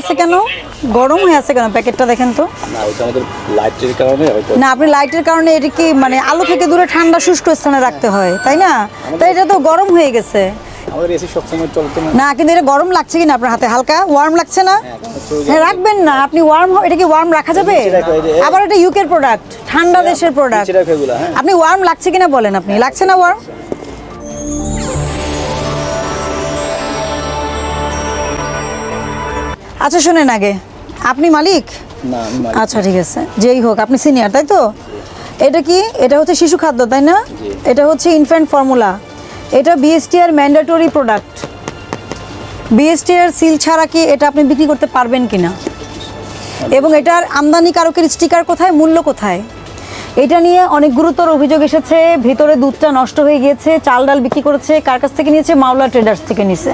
আছে কেন? গরম হয়ে আছে কেন প্যাকেটটা দেখেন তো? না আপনি লাইটের কারণে এটা কি মানে আলো থেকে দূরে ঠান্ডা শুষ্ক স্থানে রাখতে হয় তাই না? তাই এটা তো গরম হয়ে গেছে। না। কিন্তু এটা গরম লাগছে কিনা আপনার হাতে? হালকা? ওয়ার্ম লাগছে না? হ্যাঁ রাখবেন না। আপনি ওয়ার্ম এটা কি ওয়ার্ম রাখা যাবে? আবার এটা ইউকের প্রোডাক্ট ঠান্ডা দেশের প্রোডাক্ট হ্যাঁ। আপনি ওয়ার্ম লাগছে কিনা বলেন আপনি? লাগছে না ওয়ার্ম আচ্ছা শুনেন আগে। আপনি মালিক? না আচ্ছা ঠিক আছে। যেই হোক আপনি সিনিয়র তাই তো? এটা কি? এটা হচ্ছে শিশু খাদ্য তাই না? এটা হচ্ছে ইনফ্যান্ট ফর্মুলা এটা বিএসটি আর ম্যান্ডেটরি প্রোডাক্ট বিএসটি এর সিল ছাড়া কি এটা আপনি বিক্রি করতে পারবেন কি না এবং এটার আমদানিকারকের স্টিকার কোথায়? মূল্য কোথায়? এটা নিয়ে অনেক গুরুতর অভিযোগ এসেছে। ভিতরে দুধটা নষ্ট হয়ে গিয়েছে চাল ডাল বিক্রি করেছে কার কাছ থেকে নিয়েছে? মাওলা ট্রেডার্স থেকে নিছে।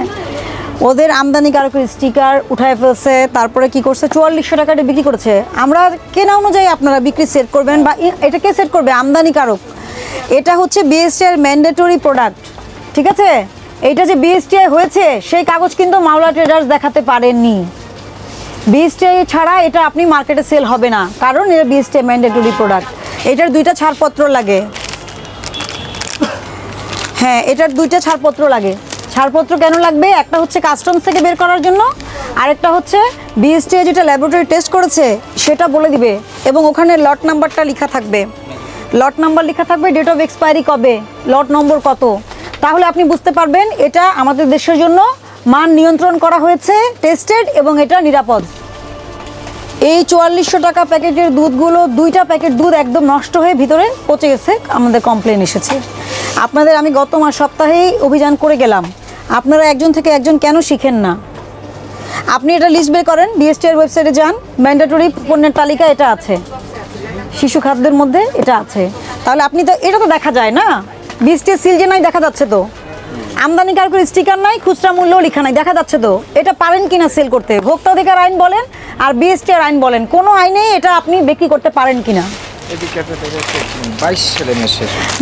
ওদের আমদানি আমদানিকারকের স্টিকার উঠায় ফেলছে, তারপরে কি করছে? চুয়াল্লিশশো টাকাটা বিক্রি করেছে। আমরা কেনা অনুযায়ী আপনারা বিক্রি সেট করবেন বা এটা কে সেট করবে? আমদানিকারক। এটা হচ্ছে বিএসটি এর ম্যান্ডেটরি প্রোডাক্ট ঠিক আছে? এইটা যে বিএসটিআই হয়েছে, সেই কাগজ কিন্তু মাওলা ট্রেডার্স দেখাতে পারেননি। বিএসটিআই ছাড়া এটা আপনি মার্কেটে সেল হবে না, কারণ এটা বিএসটিআই ম্যান্ডেটরি প্রোডাক্ট এটার দুইটা ছাড়পত্র লাগে। হ্যাঁ এটার দুইটা ছাড়পত্র লাগে। ছাড়পত্র কেন লাগবে? একটা হচ্ছে কাস্টমস থেকে বের করার জন্য, আরেকটা হচ্ছে বিএসটিআই যেটা ল্যাবরেটরি টেস্ট করেছে, সেটা বলে দিবে এবং ওখানে লট নাম্বারটা লেখা থাকবে। লট নাম্বার লেখা থাকবে ডেট অফ এক্সপায়ারি কবে লট নম্বর কত। তাহলে আপনি বুঝতে পারবেন, এটা আমাদের দেশের জন্য মান নিয়ন্ত্রণ করা হয়েছে টেস্টেড এবং এটা নিরাপদ। এই চুয়াল্লিশশো টাকা প্যাকেটের দুধগুলো, দুইটা প্যাকেট দুধ একদম নষ্ট হয়ে ভিতরে পচে গেছে, আমাদের কমপ্লেন এসেছে। আপনাদের আমি গত মাস সপ্তাহেই অভিযান করে গেলাম। আপনারা একজন থেকে একজন কেন শিখেন না? আপনি এটা লিস্ট বের করেন বিএসটি এর ওয়েবসাইটে যান ম্যান্ডেটরি পণ্যের তালিকা এটা আছে। শিশু খাদ্যের মধ্যে এটা আছে। তাহলে আপনি তো, এটা তো দেখা যায় না? বিএসটি সিল যে নাই, দেখা যাচ্ছে তো। আমদানি আমদানিকারকের স্টিকার নাই, খুচরা মূল্য লেখা নাই, দেখা যাচ্ছে তো। এটা পারেন কিনা সেল করতে? ভোক্তা অধিকার আইন বলেন, আর বিএসটি এর আইন বলেন। কোনো আইনেই এটা আপনি বিক্রি করতে পারেন কিনা।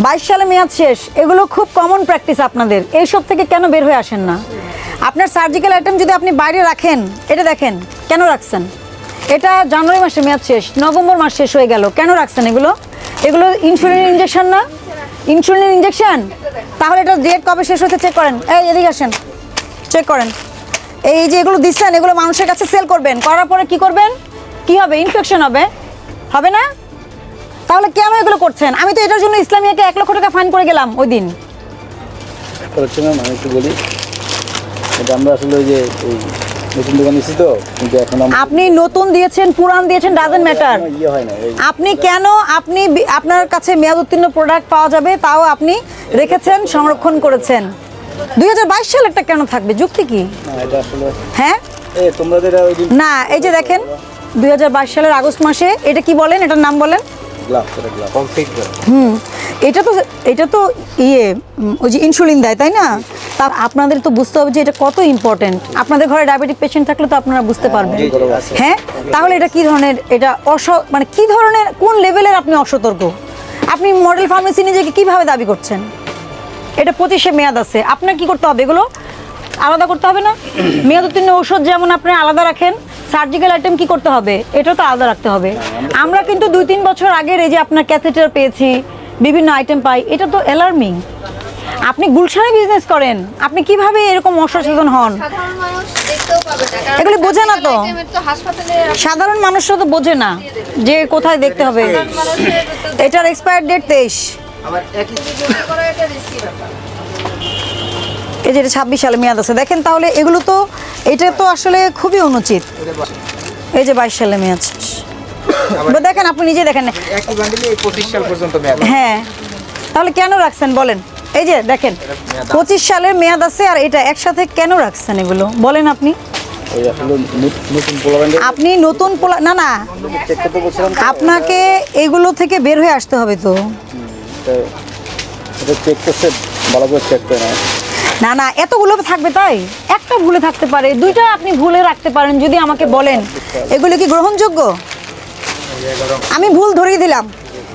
বাইশ সালে মেয়াদ শেষ এগুলো খুব কমন প্র্যাকটিস আপনাদের। এইসব থেকে কেন বের হয়ে আসেন না? আপনার সার্জিক্যাল আইটেম যদি আপনি বাইরে রাখেন, এটা দেখেন, কেন রাখছেন? এটা জানুয়ারি মাসে মেয়াদ শেষ, নভেম্বর মাস শেষ হয়ে গেল, কেন রাখছেন এগুলো? এগুলো ইনসুলিন ইঞ্জেকশন না? ইনসুলিন ইঞ্জেকশন তাহলে এটা ডেট কবে শেষ হচ্ছে চেক করেন। এই, এদিকে আসেন চেক করেন। এই যে এগুলো দিচ্ছেন, এগুলো মানুষের কাছে সেল করবেন। করার পরে কি করবেন? কি হবে? ইনফেকশন হবে? হবে না? তাহলে কেন এগুলো করছেন? আমি তো এটার জন্য ইসলামিয়াকে এক লক্ষ টাকা ফাইন করে গেলাম ওই দিন। হচ্ছে ম্যাম আমি একটু বলি এটা আমরা আসলে ওই যে ওই নতুন দোকান এসেছি তো কিন্তু এখন আপনি নতুন দিয়েছেন পুরান দিয়েছেন ডাজেন্ট ম্যাটার ইয়ে হয় না আপনি কেন আপনি আপনার কাছে মেয়াদ উত্তীর্ণ প্রোডাক্ট পাওয়া যাবে তাও আপনি রেখেছেন সংরক্ষণ করেছেন? দুই হাজার বাইশ সালেরটা কেন থাকবে? যুক্তি কি? এটা আসলে হ্যাঁ? এ তোমরা না এই যে দেখেন দুই হাজার বাইশ সালের আগস্ট মাসে এটা কি বলেন? এটার নাম বলেন? গ্লাভ এটা গ্লাভ কমপ্লিট হুম এটা তো এটা তো ইয়ে ওই যে ইনসুলিন দেয় তাই না? তা আপনাদের তো বুঝতে হবে যে এটা কত ইম্পর্টেন্ট আপনাদের ঘরে ডায়াবেটিক পেশেন্ট থাকলে তো আপনারা বুঝতে পারবেন। হ্যাঁ? তাহলে এটা কি ধরনের এটা অস মানে কি ধরনের কোন লেভেলের আপনি অসতর্ক? আপনি মডেল ফার্মেসি নিজেকে কীভাবে দাবি করছেন? এটা পঁচিশে মেয়াদ আছে। আপনার কি করতে হবে এগুলো? আলাদা করতে হবে না? মেয়াদ উত্তীর্ণ ঔষধ যেমন আপনি আলাদা রাখেন সার্জিক্যাল আইটেম কি করতে হবে? এটা তো আলাদা রাখতে হবে। আমরা কিন্তু দুই তিন বছর আগের এই যে আপনার ক্যাথেটার পেয়েছি বিভিন্ন আইটেম পাই এটা তো অ্যালার্মিং আপনি গুলশানে বিজনেস করেন আপনি কীভাবে এরকম অসচেতন হন? এগুলি বোঝে না তো। আইটেমের তো হাসপাতালে সাধারণ মানুষরা তো বোঝে না যে কোথায় দেখতে হবে। এটার এক্সপায়ার ডেট তেইশ। এই যে এটা ছাব্বিশ সালে মেয়াদ আছে, দেখেন তাহলে এগুলো তো, এটা তো আসলে খুবই অনুচিত। এই যে বাইশ সালে মেয়াদ দেখেন, আপনি নিজে দেখেন হ্যাঁ। তাহলে কেন রাখছেন, বলেন। এই যে দেখেন, পঁচিশ সালের মেয়াদ আছে আর এটা একসাথে কেন রাখছেন এগুলো? বলেন আপনি। আপনি নতুন পোলা না না। আপনাকে এগুলো থেকে বের হয়ে আসতে হবে তো। চেক করছে, ভালো করে চেক করে না না, এতগুলো থাকবে তাই? একটা ভুলে থাকতে পারে। দুইটা আপনি ভুলে রাখতে পারেন যদি আমাকে বলেন। এগুলো কি গ্রহণযোগ্য? আমি ভুল ধরিয়ে দিলাম।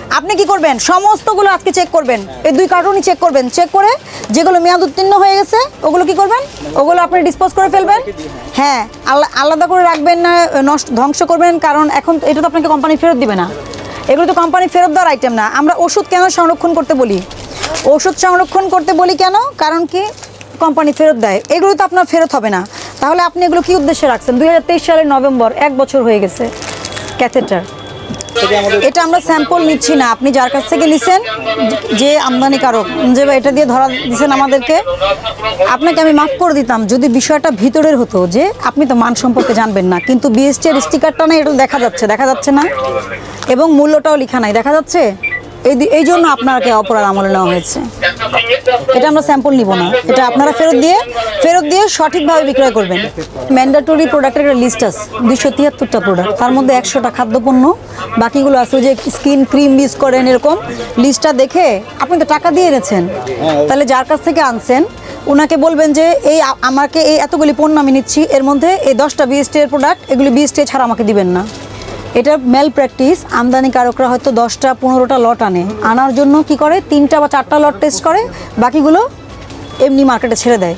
আপনি কি করবেন? সমস্তগুলো আজকে চেক করবেন। এই দুই কার্টুনই চেক করবেন। চেক করে যেগুলো মেয়াদ উত্তীর্ণ হয়ে গেছে, ওগুলো কি করবেন? ওগুলো আপনি ডিসপোজ করে ফেলবেন। হ্যাঁ আলা- আলাদা করে রাখবেন না, নষ্ট, ধ্বংস করবেন। কারণ এখন এটা তো আপনাকে কোম্পানি ফেরত দিবে না। এগুলো তো কোম্পানি ফেরত দেওয়ার আইটেম না। আমরা ওষুধ কেন সংরক্ষণ করতে বলি? ওষুধ সংরক্ষণ করতে বলি কেন? কারণ কি কোম্পানি ফেরত দেয় এগুলো তো আপনার ফেরত হবে না। তাহলে আপনি এগুলো কি উদ্দেশ্যে রাখছেন? দুই সালের নভেম্বর এক বছর হয়ে গেছে। ক্যাথেটার। এটা আমরা স্যাম্পল নিচ্ছি না। আপনি যার কাছ থেকে নিছেন যে আমদানিকারক যে এটা দিয়ে ধরা দিচ্ছেন আমাদেরকে আপনাকে আমি মাফ করে দিতাম। যদি বিষয়টা ভিতরের হতো যে আপনি তো মান সম্পর্কে জানবেন না কিন্তু বিএসটি এর স্টিকারটা না এটা দেখা যাচ্ছে দেখা যাচ্ছে না। এবং মূল্যটাও লেখা নাই দেখা যাচ্ছে? এই এই জন্য আপনাকে অপরাধ আমলে নেওয়া হয়েছে। এটা আমরা স্যাম্পল নিব না। এটা আপনারা ফেরত দিয়ে ফেরত দিয়ে সঠিকভাবে বিক্রয় করবেন। ম্যান্ডাটরি প্রোডাক্টের একটা লিস্ট আছে, দুইশো তিয়াত্তরটা প্রোডাক্ট তার মধ্যে একশোটা খাদ্যপণ্য, বাকিগুলো আছে যে স্কিন ক্রিম ইউজ করেন এরকম। লিস্টটা দেখে আপনি তো টাকা দিয়ে এনেছেন। তাহলে যার কাছ থেকে আনছেন ওনাকে বলবেন যে, এই আমাকে এই এতগুলি পণ্য আমি নিচ্ছি, এর মধ্যে এই দশটা বিএসটি এর প্রোডাক্ট এগুলি বিএসটি ছাড়া আমাকে দিবেন না। এটা মেল প্র্যাকটিস আমদানিকারকরা হয়তো দশটা, পনেরোটা লট আনে। আনার জন্য কি করে? তিনটা বা চারটা লট টেস্ট করে, বাকিগুলো এমনি মার্কেটে ছেড়ে দেয়।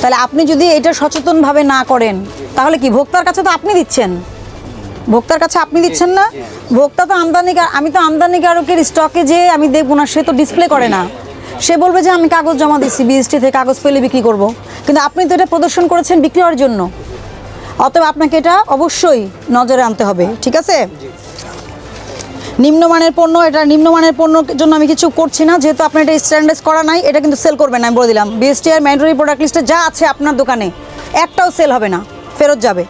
তাহলে আপনি যদি এটা সচেতনভাবে না করেন, তাহলে কি, ভোক্তার কাছে তো আপনি দিচ্ছেন? ভোক্তার কাছে আপনি দিচ্ছেন না? ভোক্তা তো আমদানিকার আমি তো আমদানিকারকের স্টকে যে আমি দেখব না, সে তো ডিসপ্লে করে না। সে বলবে যে আমি কাগজ জমা দিচ্ছি বিএসটি থেকে কাগজ পেলে বিক্রি করব। কিন্তু আপনি তো এটা প্রদর্শন করেছেন বিক্রি হওয়ার জন্য। অতএব আপনাকে এটা অবশ্যই নজরে আনতে হবে, ঠিক আছে? নিম্নমানের পণ্য, এটা নিম্নমানের পণ্যর জন্য আমি কিছু করছি না, যেহেতু আপনার এটা স্ট্যান্ডার্ড করা নাই, এটা কিন্তু সেল করবেন না, আমি বলে দিলাম। বিএসটি আর ম্যান্ডারি প্রোডাক্ট লিস্টে যা আছে আপনার দোকানে, একটাও সেল হবে না, ফেরত যাবে।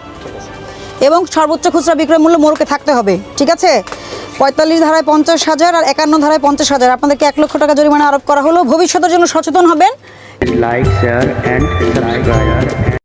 এবং সর্বোচ্চ খুচরা বিক্রয় মূল্য মোড়কে থাকতে হবে, ঠিক আছে? পঁয়তাল্লিশ ধারায় পঞ্চাশ হাজার আর একান্ন ধারায় পঞ্চাশ হাজার, আপনাদেরকে এক লক্ষ টাকা জরিমানা আরোপ করা হলো। ভবিষ্যতের জন্য সচেতন হবেন। And subscribe.